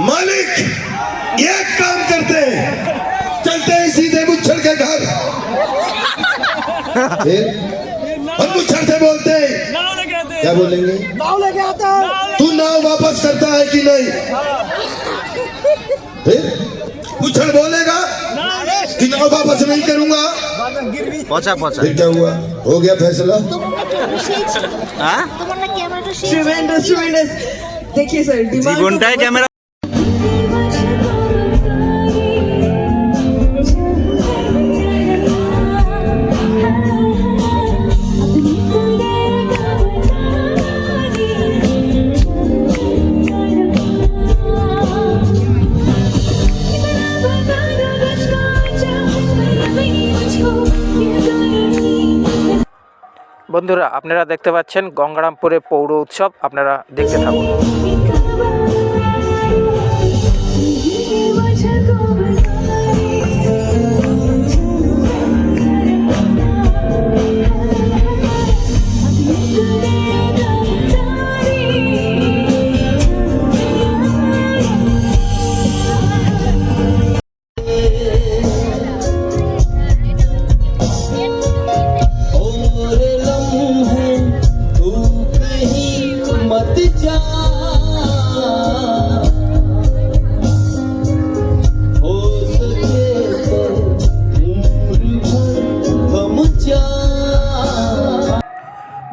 मालिक एक काम करते चलते हैं सीधे मुच्छर के घर। और मुच्छर से बोलते हैं। क्या बोलेंगे? नाव लेके आता है। तू नाव वापस करता है कि नहीं? फिर मुच्छर बोलेगा कि नाव वापस नहीं करूँगा। पहुँचा पहुँचा। फिर क्या हुआ? हो गया फैसला। सुरेंद्र सुरेंद्र तो देखिए सर जीवनटाय कैमरा বন্ধুরা আপনারা দেখতে পাচ্ছেন গঙ্গারামপুরে পৌর উৎসব। আপনারা দেখতে থাকুন।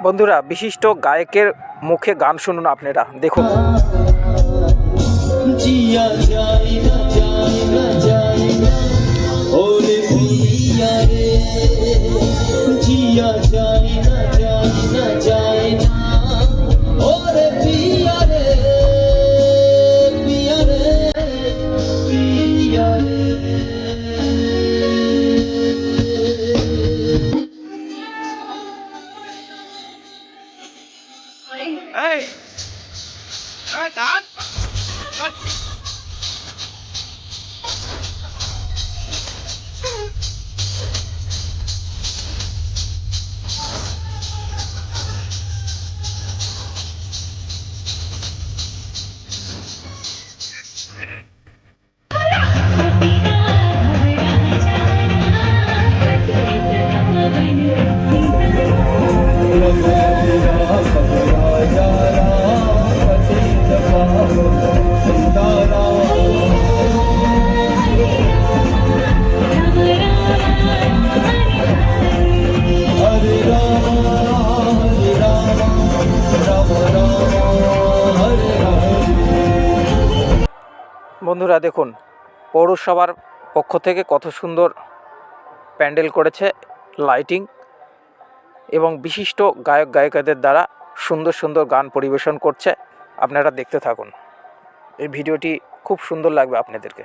বন্ধুরা, বিশিষ্ট গায়কের মুখে গান শুনুন আপনারা। দেখুন। জিয়া যায় না যায় না যায় না। ওরে ê. Ê tạt Thank you. বন্ধুরা দেখুন, পৌরসভার পক্ষ থেকে কত সুন্দর প্যান্ডেল করেছে লাইটিং এবং বিশিষ্ট গায়ক গায়িকাদের দ্বারা সুন্দর সুন্দর গান পরিবেশন করছে। আপনারা দেখতে থাকুন। এই ভিডিওটি খুব সুন্দর লাগবে আপনাদেরকে।